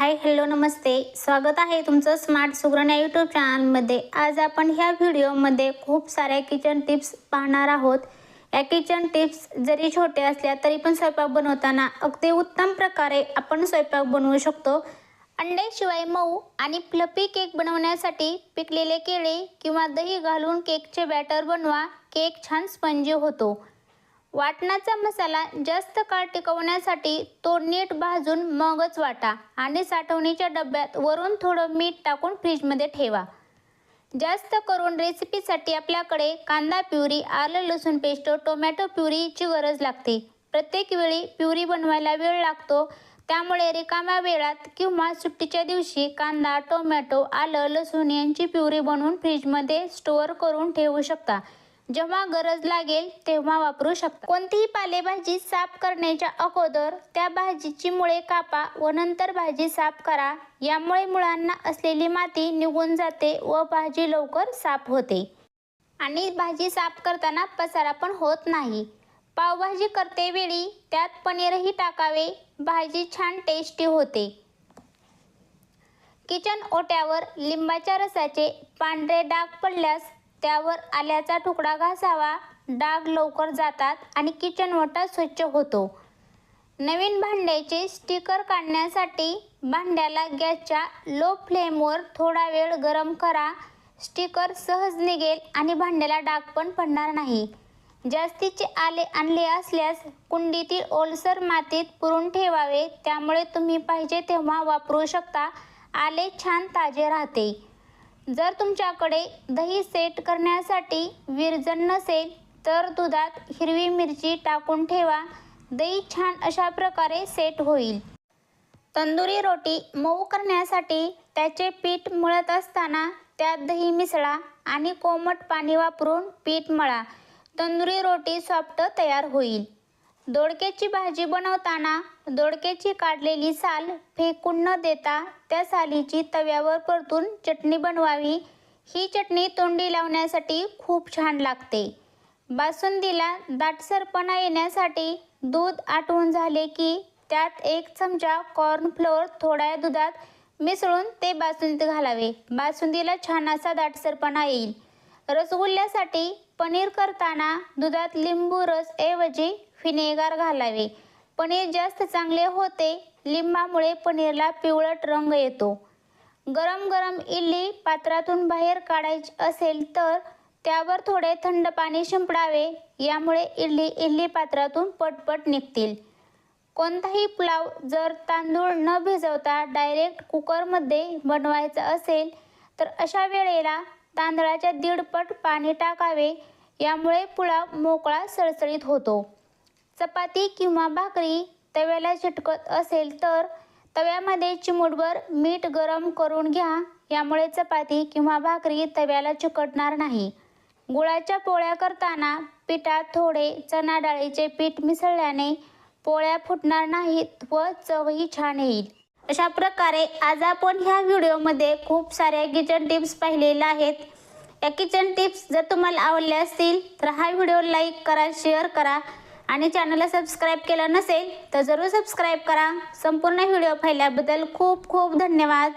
Hi hello नमस्ते. स्वागत आहे तुमचं स्मार्ट सुगरण या यूट्यूब चॅनलमध्ये आज आपण ह्या व्हिडिओमध्ये खूप साऱ्या किचन टिप्स पाहणार आहोत. या किचन टिप्स जरी छोट्या असल्या तरी पण स्वयंपाक बनवताना अगदी उत्तम प्रकारे आपण स्वयंपाक बनवू शकतो. अंड्याशिवाय मऊ आणि फ्लपी केक बनवण्यासाठी पिकलेले केळे किंवा दही घालून केकचे बॅटर बनवा. केक छान स्पंजी होतो. वाटणाचा मसाला जास्त काळ टिकवण्यासाठी तो नीट भाजून मगच वाटा आणि साठवणीच्या डब्यात वरून थोडं मीठ टाकून फ्रीजमध्ये ठेवा. जास्त करून रेसिपीसाठी आपल्याकडे कांदा प्युरी आलं लसूण पेस्ट टोमॅटो प्युरीची गरज लागते. प्रत्येक वेळी प्युरी बनवायला वेळ लागतो. त्यामुळे रिकाम्या वेळात किंवा सुट्टीच्या दिवशी कांदा टोमॅटो आलं लसूण यांची प्युरी बनवून फ्रीजमध्ये स्टोअर करून ठेवू शकता. जेव्हा गरज लागेल तेव्हा वापरू शकता. कोणतीही पालेभाजी साफ करण्याच्या अगोदर त्या भाजीची मुळे कापा व नंतर भाजी साफ करा. यामुळे मुळांना असलेली माती निघून जाते व भाजी लवकर साफ होते. आणि भाजी साफ करताना पसारा पण होत नाही. पावभाजी करते वेळी त्यात पनीरही टाकावे. भाजी छान टेस्टी होते. किचन ओट्यावर लिंबाच्या रसाचे पांढरे डाग पडल्यास त्यावर आल्याचा तुकडा घासावा. डाग लवकर जातात आणि किचन ओटा स्वच्छ होतो. नवीन भांड्याचे स्टिकर काढण्यासाठी भांड्याला गॅसच्या लो फ्लेमवर थोडा वेळ गरम करा. स्टिकर सहज निघेल आणि भांड्याला डाग पण पडणार नाही. जास्तीचे आले आणले असल्यास कुंडीतील ओलसर मातीत पुरून ठेवावे. त्यामुळे तुम्ही पाहिजे तेव्हा वापरू शकता. आले छान ताजे राहते. जर तुमच्याकडे दही सेट करण्यासाठी विरजन नसेल तर दुधात हिरवी मिरची टाकून ठेवा. दही छान अशा प्रकारे सेट होईल. तंदुरी रोटी मऊ करण्यासाठी त्याचे पीठ मळत असताना त्यात दही मिसळा आणि कोमट पाणी वापरून पीठ मळा. तंदुरी रोटी सॉफ्ट तयार होईल. दोडक्याची भाजी बनवताना दोडक्याची काढलेली साल फेकून न देता त्या सालीची तव्यावर परतून चटणी बनवावी. ही चटणी तोंडी लावण्यासाठी खूप छान लागते. बासुंदीला दाटसरपणा येण्यासाठी दूध आटवून झाले की त्यात एक चमचा कॉर्नफ्लोअर थोड्या दुधात मिसळून ते बासुंदीत घालावे. बासुंदीला छान असा दाटसरपणा येईल. रसगुल्ल्यासाठी पनीर करताना दुधात लिंबू रस ऐवजी व्हिनेगार घालावे. पनीर जास्त चांगले होते लिंबामुळे पनीरला पिवळट रंग येतो. गरम गरम इडली पात्रातून बाहेर काढायची असेल तर त्यावर थोडे थंड पाणी शिंपडावे यामुळे इडली इडली पात्रातून पटपट निघतील. कोणताही पुलाव जर तांदूळ न भिजवता डायरेक्ट कुकरमध्ये बनवायचा असेल तर अशा वेळेला तांदळाच्या दीडपट पाणी टाकावे. यामुळे पुलाव मोकळा सळसळीत होतो. चपाती किंवा भाकरी तव्याला चिटकत असेल तर तव्यामध्ये चिमूटभर मीठ गरम करून घ्या. यामुळे चपाती किंवा भाकरी तव्याला चिकटणार नाही. गुळाच्या पोळ्या करताना पिठात थोडे चणाडाळीचे पीठ मिसळल्याने पोळ्या फुटणार नाहीत व चवही छान येईल. अशा प्रकारे आज आपण ह्या व्हिडिओमध्ये खूप साऱ्या किचन टिप्स पाहिलेल्या आहेत. या किचन टिप्स जर तुम्हाला आवडल्या असतील तर हा व्हिडिओ लाईक करा शेअर करा आणि चॅनलला सबस्क्राईब केलं नसेल तर जरूर सबस्क्राईब करा. संपूर्ण व्हिडिओ पाहिल्याबद्दल खूप खूप धन्यवाद.